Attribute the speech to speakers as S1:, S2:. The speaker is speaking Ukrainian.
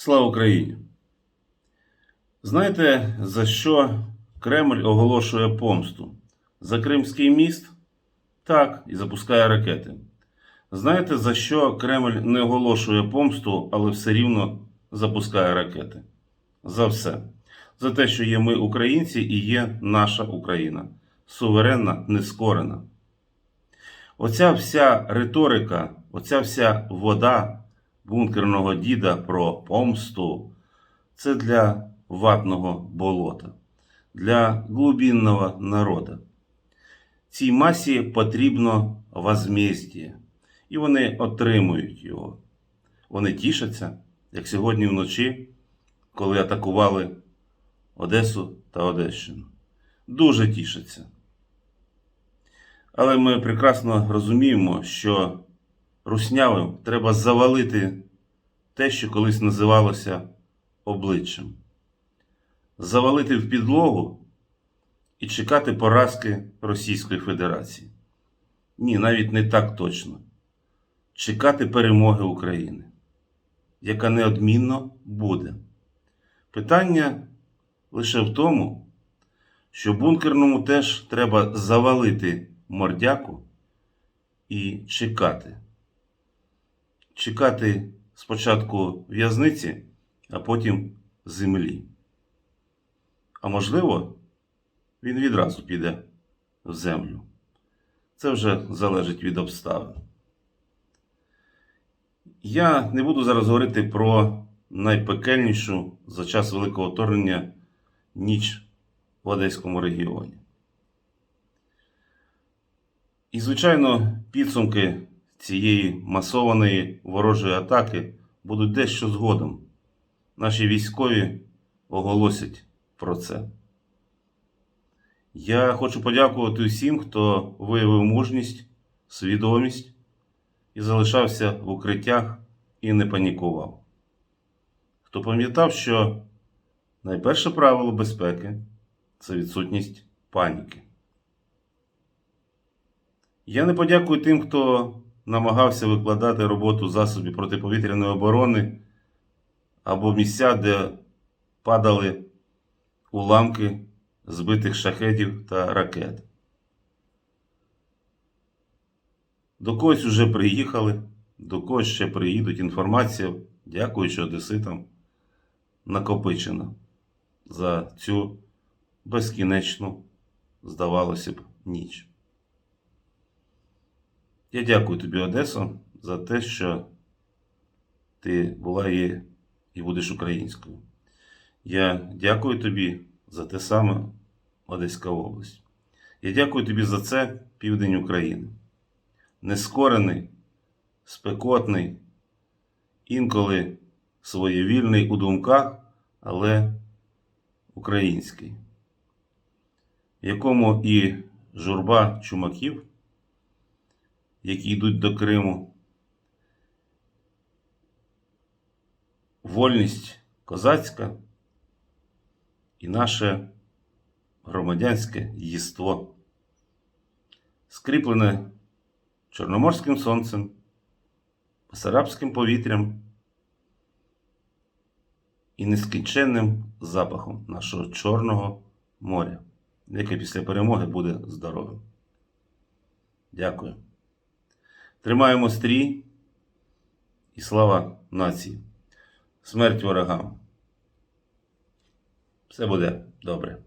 S1: Слава Україні! Знаєте, за що Кремль оголошує помсту? За Кримський міст? Так, і запускає ракети. Знаєте, за що Кремль не оголошує помсту, але все рівно запускає ракети? За все. За те, що є ми українці і є наша Україна. Суверенна, нескорена. Оця вся риторика, оця вся вода бункерного діда про помсту це для ватного болота, для глубинного народа. Цій масі потрібно возмездіє, і вони отримують його. Вони тішаться, як сьогодні вночі, коли атакували Одесу та Одещину. Дуже тішаться. Але ми прекрасно розуміємо, що руснявим треба завалити те, що колись називалося обличчям. Завалити в підлогу і чекати поразки Російської Федерації. Ні, навіть не так точно. Чекати перемоги України, яка неодмінно буде. Питання лише в тому, що бункерному теж треба завалити мордяку і чекати. Чекати спочатку в'язниці, а потім землі. А можливо, він відразу піде в землю. Це вже залежить від обставин. Я не буду зараз говорити про найпекельнішу за час Великого вторгнення ніч в Одеському регіоні. І, звичайно, підсумки цієї масованої ворожої атаки будуть дещо згодом. Наші військові оголосять про це. Я хочу подякувати усім, хто виявив мужність, свідомість і залишався в укриттях і не панікував. Хто пам'ятав, що найперше правило безпеки це відсутність паніки. Я не подякую тим, хто намагався викладати роботу засобів протиповітряної оборони або місця, де падали уламки збитих шахедів та ракет. До когось вже приїхали, до когось ще приїдуть. Інформація, дякуючи одеситам, накопичена за цю безкінечну, здавалося б, ніч. Я дякую тобі, Одесо, за те, що ти була і, і будеш українською. Я дякую тобі за те саме Одеська область. Я дякую тобі за це південь України. Нескорений, спекотний, інколи своєвільний у думках, але український, якому і журба чумаків які йдуть до Криму. Вольність козацька і наше громадянське єство, скріплене Чорноморським сонцем, Басарабським повітрям і нескінченним запахом нашого Чорного моря, яке після перемоги буде здоровим. Дякую. Тримаємо стрій і слава нації. Смерть ворогам. Все буде добре.